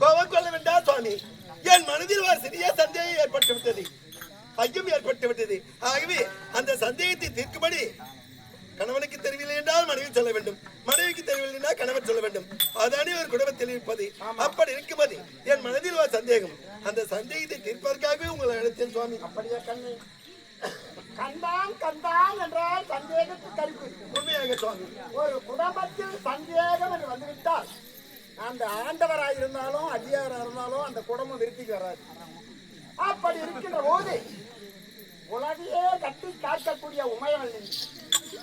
கோபம் கொள்ள வேண்டாம் சுவாமி. என் மனதில் ஒரு சிறிய சந்தேகம் ஏற்பட்டு விட்டது. ஐயம் ஏற்பட்டு விட்டது. ஆகவே அந்த சந்தேகத்தை தீர்க்கும்படி கணவனுக்கு தெரியவில்லை என்றால் மனைவி சொல்ல வேண்டும். மனைவிக்கு தெரியவில்லை என்றால் கணவன் சொல்ல வேண்டும். அதானே ஒரு குடும்பத்தில் இருப்பது. அப்படி இருக்கும்போது என் மனதில் ஒரு சந்தேகம். அந்த சந்தேகத்தை தீர்ப்பதற்காகவே உங்களை அழைத்தேன் சுவாமி. அப்படியே கண்ணி? கண்டான் கண்டான் என்றால் சந்தேகத்துக்கு கருப்பு உண்மையாக சுவாமி. ஒரு குடும்பத்தில் சந்தேகம் என்று வந்துவிட்டால் அந்த ஆண்டவராக இருந்தாலும் அடியாராக இருந்தாலும் அந்த குடும்பம் விருத்திக்கு வராது அப்படி இருக்கின்ற போது உலகையே கட்டி காக்கக்கூடிய உமையவள்.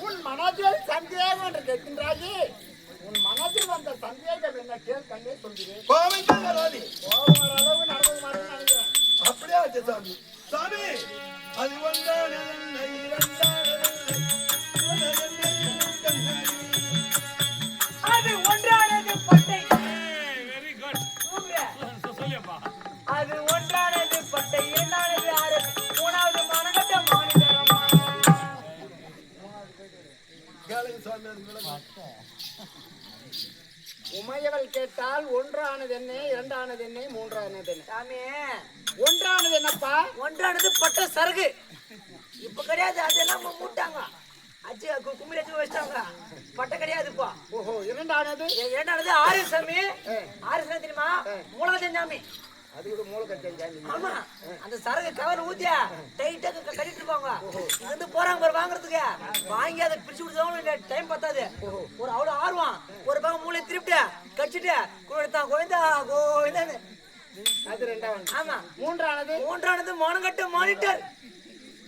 உன் மனதில் சந்தேகம் என்று கேட்கின்றாயே உன் மனதில் வந்த சந்தேகம் என்ன கேள் கண்டே சொல்கிறேன். கோபம் வர அளவு நடந்து மாதிரி நினைக்கிறேன். அப்படியே சாமி? சாமி அது ஒன்றானது என்ன, கேளுங்க. உமையவள் கேட்டால் ஒன்றானது என்ன இரண்டானது என்ன மூன்றானது என்ன? சாமி. ஒன்றானது என்னப்பா? ஒன்றானது பட்ட சரகு. இப்ப கிடையாது அதெல்லாம் மூட்டாங்க. அச்சு கு- கும்மிடி அச்சு வச்சிட்டாங்க. பட்டை கிடையாது இப்போ. ஓஹோ இரண்டானது? இரண்டானது ஆறு சாமி. ஆறு சாமி தெரியுமா? மூலகத்தன் சாமி. அது கூட மூளை கட்டி ஆமா அந்த சரகு கவர் ஊத்தியா? டைட்டா கட்டிட்டு இருப்பாங்க இருந்து போறாங்க பாரு வாங்குறதுக்கு. வாங்கி அதை பிரிச்சு கொடுத்தவங்க டைம் பத்தாது. ஒரு அவ்வளவு ஆர்வம். ஒரு பக்கம் மூளை திருப்பிட்டு கடிச்சிட்டு கொடுத்தான் கோவிந்தா கோவிந்தான்னு. அது ரெண்டாவது. ஆமா. மூன்றானது? மூன்றானது மானங்கட்ட மானிட்டர்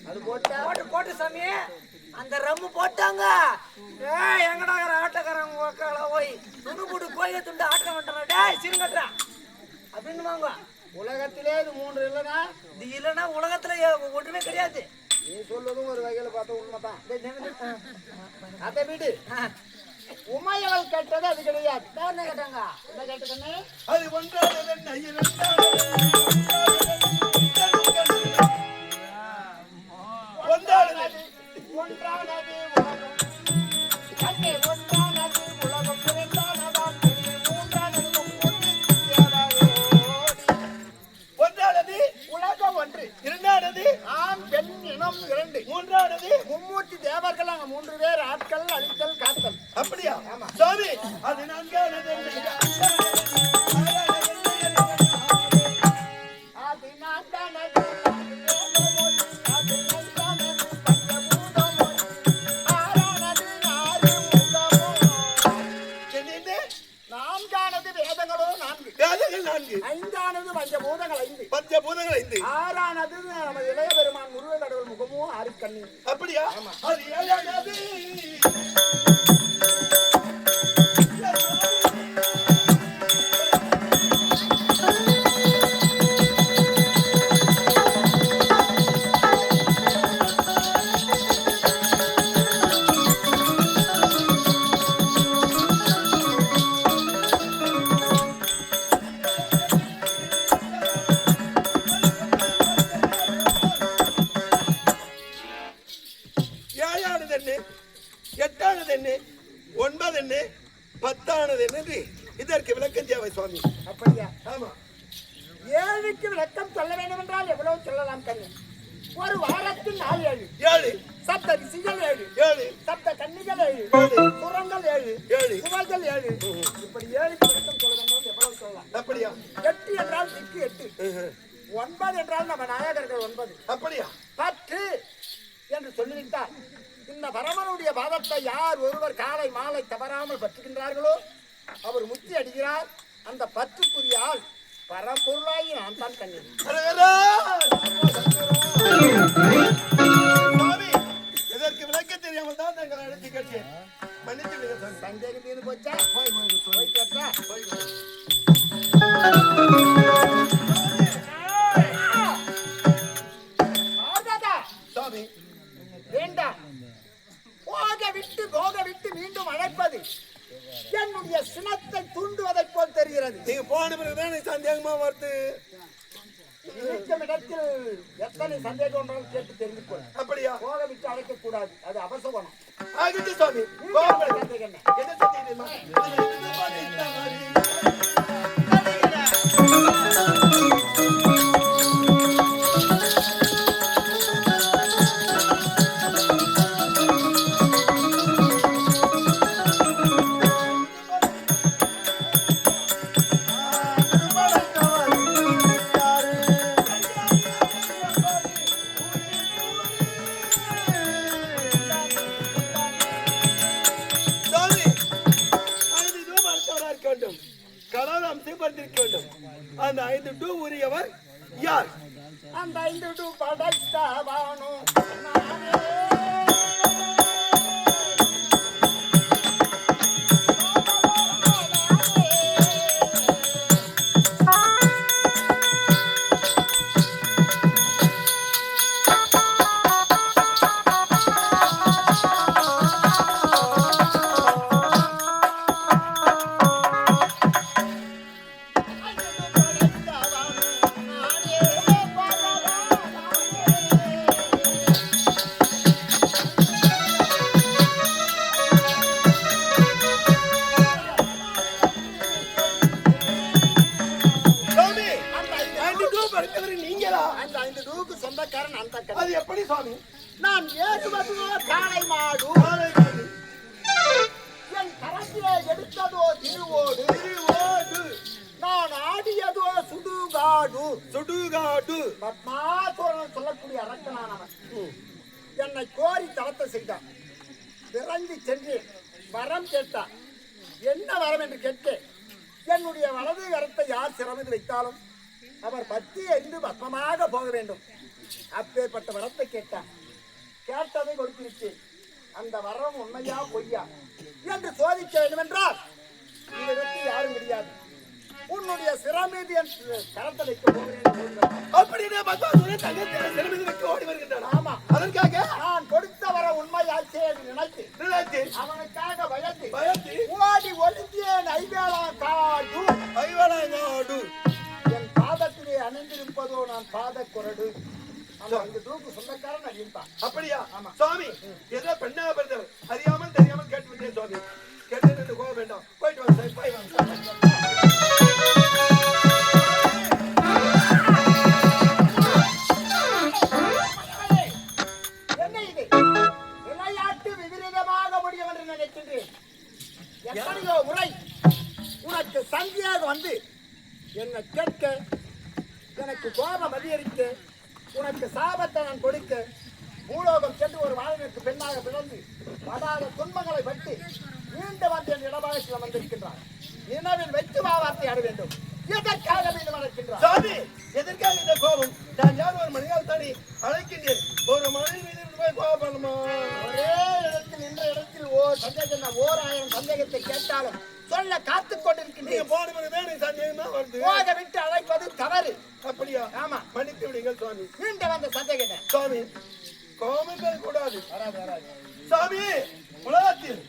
அது போட்டா? போட்டு போட்டு சாமி. அந்த ரம்மு போட்டாங்க. ஏய் எங்கடாகிற ஆட்டக்காரன் போய்? துணு போட்டு கோயில துண்டு ஆட்டம் பண்றான். டேய் சிறுங்கட்டுறான் அப்படின்னு வாங்க உலகத்திலே இது மூன்று இல்லைன்னா இது இல்லைன்னா உலகத்துல ஒண்ணுமே கிடையாது. நீ சொல்வதும் ஒரு வகையில பார்த்தா டேய், டேய். அதை விடு. உமையவள் கேட்டது அது கிடையாது. கேட்டாங்க? என்ன கேட்டுக்கண்ணே அது ஒன்றானது என்ன, பேர் அழித்தல் காத்தல் அப்படியா? சுவாமி அது நான்கானது பஞ்சபூதங்கள் ஐந்து ஆறானது நமது இளைய பெருமான் முருக கடவுள் முகமோ ஆறு கண்ணி அப்படியா அது ஏழானது விளக்கம் சொல்ல வேண்டும் என்றால் எவ்வளவு சொல்லலாம் கண்ணு. ஒரு வாரத்தில் நாலு ஏழு. ஏழு. சப்த ரிஷிகள் ஏழு. ஏழு. சப்த கன்னிகள் ஏழு. ஏழு. புறங்கள் ஏழு. ஏழு. குமர்கள் ஏழு. இப்படி ஏழுக்கு விளக்கம் சொல்ல வேண்டும் எவ்வளவு சொல்லலாம்? அப்படியா? எட்டு என்றால் திக்கு எட்டு. ஒன்பது என்றால் நம்ம நாயகர்கள் ஒன்பது. அப்படியா? பத்து என்று சொல்லிவிட்டார் இந்த பரமனுடைய பாதத்தை யார் ஒருவர் காலை மாலை தவறாமல் பற்றுகின்றார்களோ அவர் முத்தி அடிக்கிறார் அந்த பற்றுக்குரிய ஆள் பரம்பொருளாகி நான் தான்! சுவாமி இதற்கு விளக்கம் தெரியாமல் தான் தங்களை அழைத்து கேட்டேன் மன்னித்து விடுங்க சுவாமி. சந்தேகம் தீர்ந்து போச்சா போய் போய் போய். போய் கேட்டா போய் என்ன திருவோடு திருவோடு நான் ஆடியதோ சுடுகாடு. சுடுகாடு. பத்மாசுரன் சொல்லக்கூடிய அரக்கனானவன். என்னை கோரி தளத்தை செய்தான். விரைந்து சென்று வரம் கேட்டான். என்ன வரம் என்று கேட்க என்னுடைய வலது கரத்தை யார் சிரமத்தில் வைத்தாலும் அவர் பத்தி எரிந்து பத்மமாக போக வேண்டும். அப்பேற்பட்ட வரத்தை கேட்டான். கேட்டதை கொடுத்திருக்கேன். அந்த வரம் உண்மையா பொய்யா என்று சோதிக்க வேண்டும் என்றால் இவருக்கு யாரும் முடியாது உன்னுடைய சிரமீதி என் கரத்தை வைக்க போகிறேன். அப்படின்னா வைக்க ஓடி வருகின்றான். ஆமா. அதற்காக நான் கொடுத்த வர உண்மையாச்சே என்று நினைத்து அவனுக்காக பயந்து பயத்தி ஓடி ஒளிந்தேன் ஐவேளா காடு. ஐவனாடு என் பாதத்திலே அணிந்திருப்பதோ நான் பாத குரடு. அந்த அங்கு தூக்கு சொந்தக்காரன் அப்படியா? சுவாமி ஏதோ பெண்ணா பிறந்தவர் அறியாமல் தெரியாமல் கேட்டு விட்டேன் சுவாமி. கேட்டு கோவம் வேண்டாம் போயிட்டு வாங்க சார், போய் வாங்க விளையாட்டு விபரீதமாக முடியும் என்று நினைக்கின்றேன் எத்தனையோ முறை உனக்கு சந்தியாக வந்து என்னை கேட்க எனக்கு கோபம் அதிகரிக்க உனக்கு சாபத்தை நான் கொடுக்க பூலோகம் சென்று ஒரு வாழ்விற்கு பெண்ணாக பிறந்து படாத துன்பங்களை பட்டு மீண்டும் வந்து என் இடபாகத்தில் வந்திருக்கின்றார் நினைவில் வைத்து வாவார்த்தை ஆட வேண்டும். எதற்காக மீண்டும் நடக்கின்றார் சாமி எதற்காக இந்த கோபம்? நான் யார் ஒரு மனிதால் தானே அழைக்கின்றேன். ஒரு மனித மீது போய் கோபப்படணுமா ஒரே இடத்தில் நின்ற இடத்தில் ஓர் சந்தேகம் தான். ஓர் ஆயிரம் சந்தேகத்தை கேட்டாலும் சொல்ல காத்துக் நீங்க கொண்டிருக்கின்றேன் போன எனக்கு சந்தேகம் வருது. போக விட்டு அழைப்பது தவறு. அப்படியா? ஆமா. மன்னித்து விடுங்கள் சுவாமி. மீண்டும் வந்த சந்தேகம் என்ன? சுவாமி கோபங்கள் கூடாது. சாமி உலகத்தில்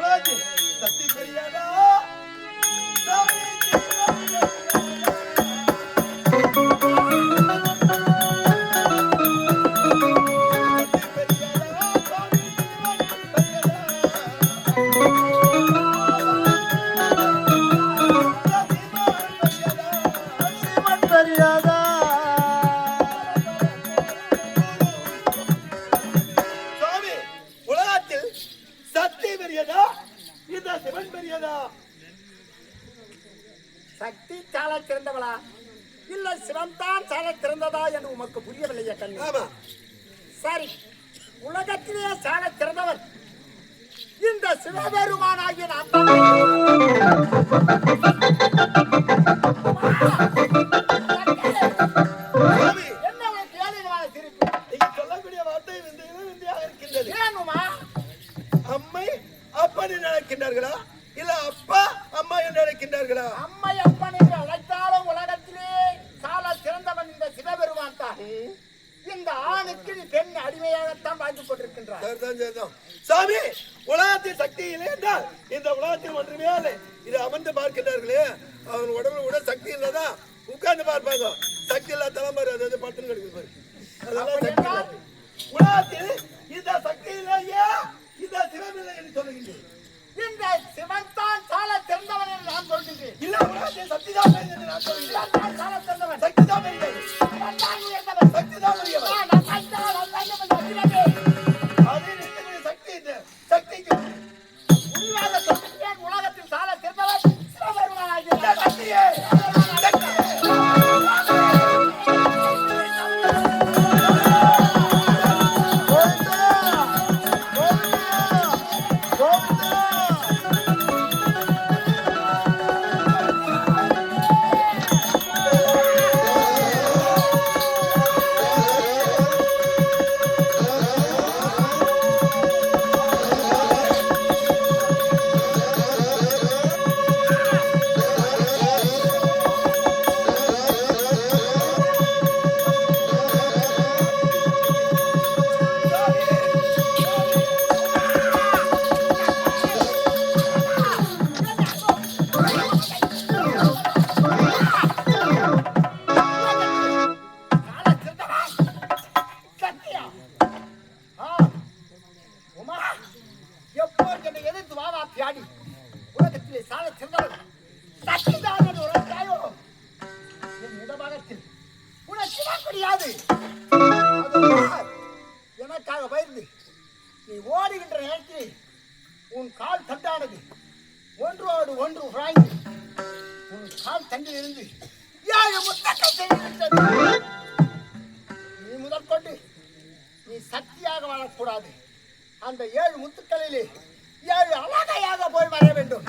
உலகத்தில் சக்தி பெரியாதா சாமி சரி. உலகத்திலேயே சால திறந்தவர். இந்த சிவபெருமானாகிய அம்மை அப்பா என்று அழைக்கின்றார்களா இல்ல அப்பா அம்மா என்று அழைக்கின்றார்களா அம்மை சாமி உலகத்தின் சக்தி இல்லை என்றால் இந்த உலகத்தில் ஒன்றுமே இல்லை. இது அமர்ந்து பார்க்கின்றார்களே. அவன் உடல் உடல் சக்தி இல்லதா உட்கார் உட்கார்ந்து பார்ப்பாங்க. சக்தி இல்லா தலைமுறை அது அது பட்டுன்னு கிடக்குது பாரு. அதெல்லாம். உலகத்தில் இந்த சக்தி இல்லையா? இந்த சிவம் இல்லை என்று சொல்லுகின்றேன். இந்த சிவன் தான் சால தெரிந்தவன் என்று நான் சொல்கிறேன் இல்ல உலகத்தில் சக்தி தான் நான் சொல்லுகிறேன் சிவபெருமானாகிறார் ஓடுகிறது. நீ ஓடுகின்ற நேரத்தில் உன் கால் தட்டானது. ஒன்றோடு ஒன்று உராய்ந்து உன் கால் தண்டிலிருந்து ஏழு முத்தக்கத்தை நீ முதற்கொண்டு நீ சக்தியாக வாழக்கூடாது. அந்த ஏழு முத்துக்களிலே ஏழு அழகையாக போய் வர வேண்டும்.